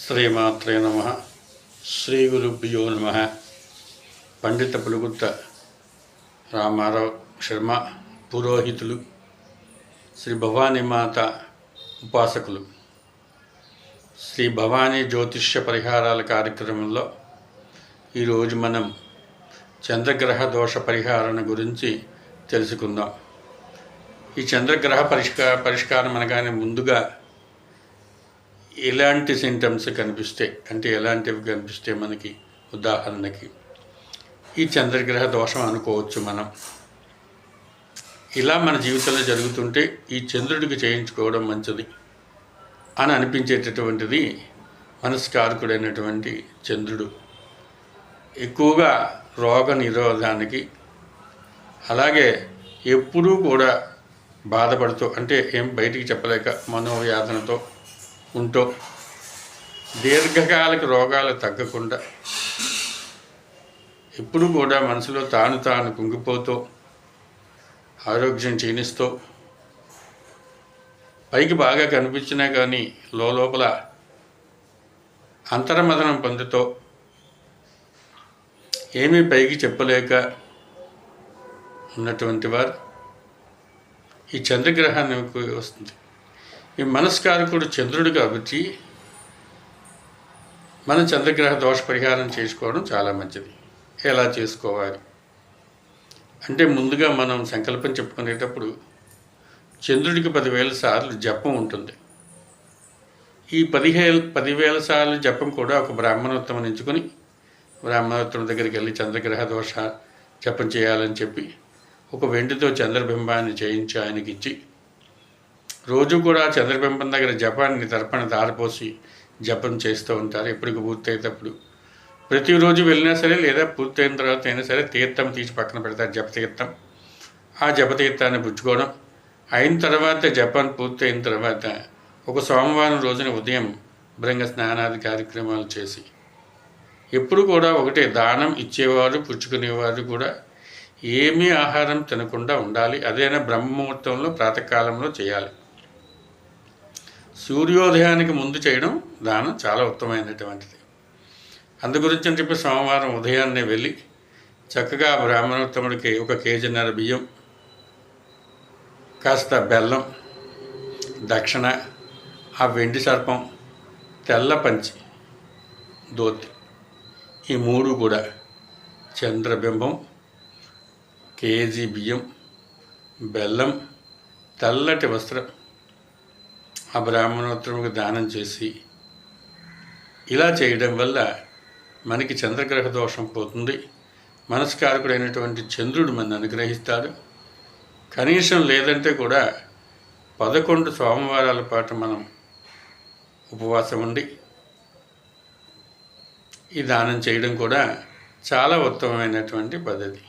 శ్రీమాత్రే నమ. శ్రీ గురుభ్యో నమ. పండిత పులుగుత్త రామారావు శర్మ పురోహితులు శ్రీ భవానీ మాత ఉపాసకులు. శ్రీ భవానీ జ్యోతిష్య పరిహారాల కార్యక్రమంలో ఈరోజు మనం చంద్రగ్రహ దోష పరిహారణ గురించి తెలుసుకుందాం. ఈ చంద్రగ్రహ పరిష్కార పరిష్కారం అనగానే ముందుగా ఎలాంటి సింటమ్స్ కనిపిస్తే అంటే ఎలాంటివి కనిపిస్తే మనకి? ఉదాహరణకి ఈ చంద్రగ్రహ దోషం అనుకోవచ్చు మనం. ఇలా మన జీవితంలో జరుగుతుంటే ఈ చంద్రుడికి చేయించుకోవడం మంచిది అని అనిపించేటటువంటిది మనస్కారకుడైనటువంటి చంద్రుడు. ఎక్కువగా రోగ నిరోధానికి అలాగే ఎప్పుడూ కూడా బాధపడుతూ అంటే ఏం బయటికి చెప్పలేక మనోవ్యాధనతో ఉంటూ దీర్ఘకాలిక రోగాలు తగ్గకుండా ఎప్పుడు కూడా మనసులో తాను తాను కుంగిపోతూ ఆరోగ్యం క్షీణిస్తూ పైకి బాగా కనిపించినా కానీ లోపల అంతర్మదనం పొందుతూ ఏమీ పైకి చెప్పలేక ఉన్నటువంటి వారు ఈ చంద్రగ్రహానికి వస్తుంది. ఈ మనస్కారకుడు చంద్రుడు కాబట్టి మనం చంద్రగ్రహ దోష పరిహారం చేసుకోవడం చాలా మంచిది. ఎలా చేసుకోవాలి? అంటే ముందుగా మనం సంకల్పం చెప్పుకునేటప్పుడు చంద్రుడికి పదివేల సార్లు జపం ఉంటుంది. ఈ పదిహేను పదివేల సార్లు జపం కూడా ఒక బ్రాహ్మణోత్తమం ఎంచుకొని బ్రాహ్మణోత్తమం దగ్గరికి వెళ్ళి చంద్రగ్రహ దోష జపం చేయాలని చెప్పి ఒక వెండితో చంద్రబింబాన్ని చేయించి ఆయనకి ఇచ్చి రోజు కూడా చంద్రబింబం దగ్గర జపాన్ని తర్పణ దారిపోసి జపం చేస్తూ ఉంటారు. ఎప్పటికి పూర్తయ్యేటప్పుడు ప్రతిరోజు వెళ్ళినా సరే లేదా పూర్తయిన తర్వాత అయినా సరే తీర్థం తీసి పక్కన పెడతారు జపతీర్థం ఆ జపతీర్థాన్ని పుచ్చుకోవడం. అయిన తర్వాత జపాన్ పూర్తయిన తర్వాత ఒక సోమవారం రోజున ఉదయం బృంగ స్నానాది కార్యక్రమాలు చేసి ఎప్పుడు కూడా ఒకటే దానం ఇచ్చేవారు పుచ్చుకునేవారు కూడా ఏమీ ఆహారం తినకుండా ఉండాలి. అదైనా బ్రహ్మముహూర్తంలో ప్రాతకాలంలో చేయాలి. సూర్యోదయానికి ముందు చేయడం దానం చాలా ఉత్తమమైనటువంటిది. అందు గురించి అని చెప్పి సోమవారం ఉదయాన్నే వెళ్ళి చక్కగా బ్రాహ్మణోత్తముడికి ఒక కేజీన్నర బియ్యం కాస్త బెల్లం దక్షిణ ఆ వెండి సర్పం తెల్ల పంచి దోతి ఈ మూడు కూడా చంద్రబింబం కేజీ బియ్యం బెల్లం తెల్లటి వస్త్రం ఆ బ్రాహ్మణోత్తరముకు దానం చేసి ఇలా చేయడం వల్ల మనకి చంద్రగ్రహ దోషం పోతుంది. మనస్కారకుడైనటువంటి చంద్రుడు మన అనుగ్రహిస్తాడు. కనీసం లేదంటే కూడా పదకొండు సోమవారాల పాటు మనం ఉపవాసం ఉండి ఈ దానం చేయడం కూడా చాలా ఉత్తమమైనటువంటి పద్ధతి.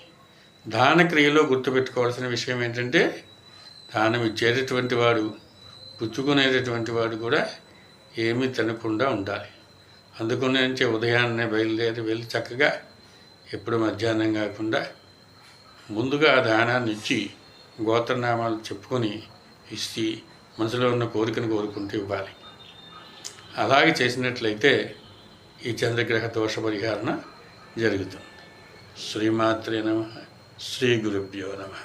దాన క్రియలో గుర్తుపెట్టుకోవాల్సిన విషయం ఏంటంటే దానం ఇచ్చేటటువంటి వాడు పుచ్చుకునేటటువంటి వాడు కూడా ఏమీ తినకుండా ఉండాలి. అందుకని నుంచి ఉదయాన్నే బయలుదేరి వెళ్ళి చక్కగా ఎప్పుడు మధ్యాహ్నం కాకుండా ముందుగా ఆ దానాన్ని ఇచ్చి గోత్రనామాలు చెప్పుకొని ఇచ్చి మనసులో ఉన్న కోరికను కోరుకుంటూ ఇవ్వాలి. అలాగే చేసినట్లయితే ఈ చంద్రగ్రహ దోష పరిహారణ జరుగుతుంది. శ్రీమాత్రే నమ. శ్రీ గురుభ్యో నమ.